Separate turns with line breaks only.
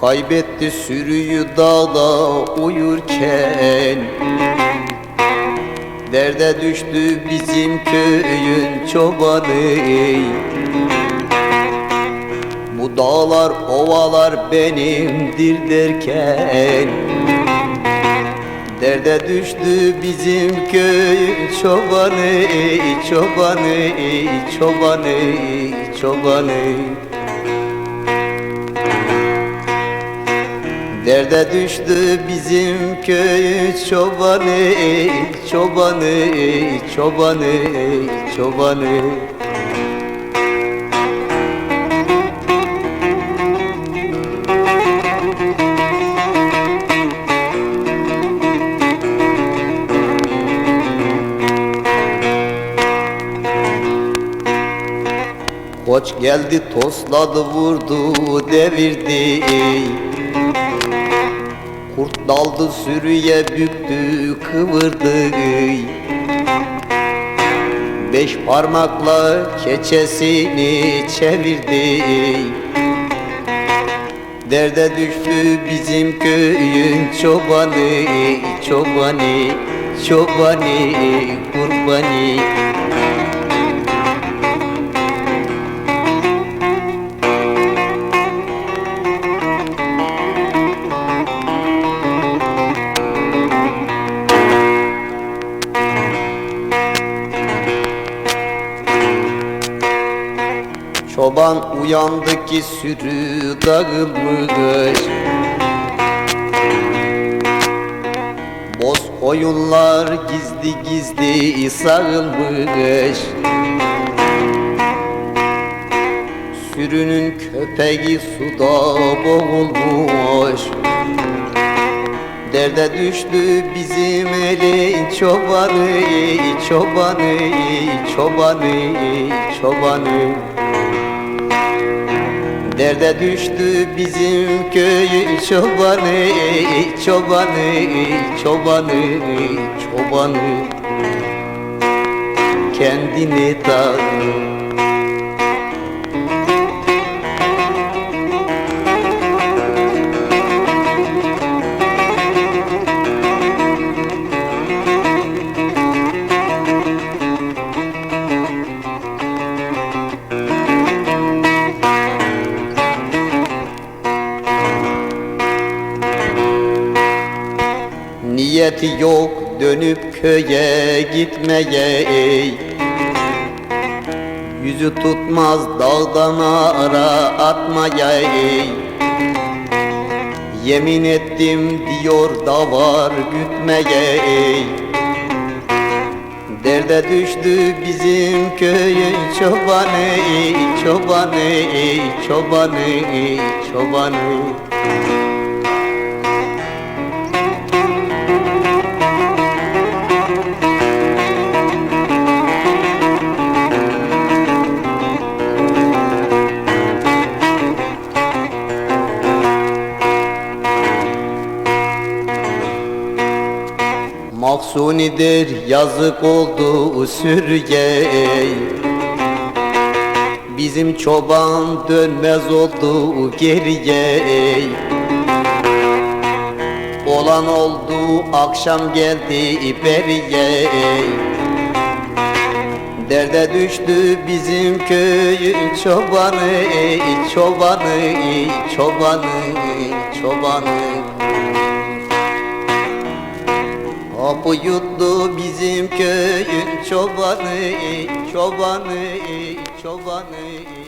Kaybetti sürüyü dağda uyurken. Derde düştü bizim köyün çobanı. Bu dağlar ovalar benimdir derken. Derde düştü bizim köyün çobanı Çobanı, çobanı, çobanı Derde düştü bizim köyün çobanı Çobanı, çobanı, çobanı. Koç geldi tosladı vurdu devirdi Kurt daldı sürüye büktü kıvırdı Beş parmakla keçesini çevirdi. Derde düştü bizim köyün çobanı Çobanı, çobanı, kurbanı Çoban uyandı ki sürü dağılmış. Boz koyunlar gizli gizli sağılmış. Sürünün köpeği suda boğulmuş. Derde düştü bizim elin çobanı, çobanı, çobanı, çobanı Derde düştü bizim köyün çobanı, çobanı, çobanı, çobanı. Kendini tanı Niyeti yok dönüp köye gitmeye Yüzü tutmaz dağdan ara atmaya Yemin ettim diyor da var gütmeye Derde düştü bizim köyün çobanı Çobanı, çobanı, çobanı Mahsunidir yazık oldu sürüye Bizim çoban dönmez oldu geriye Olan oldu akşam geldi beriye Derde düştü bizim köyün çobanı Çobanı, çobanı, çobanı Hapı yuttu bizim köyün çobanı, çobanı, çobanı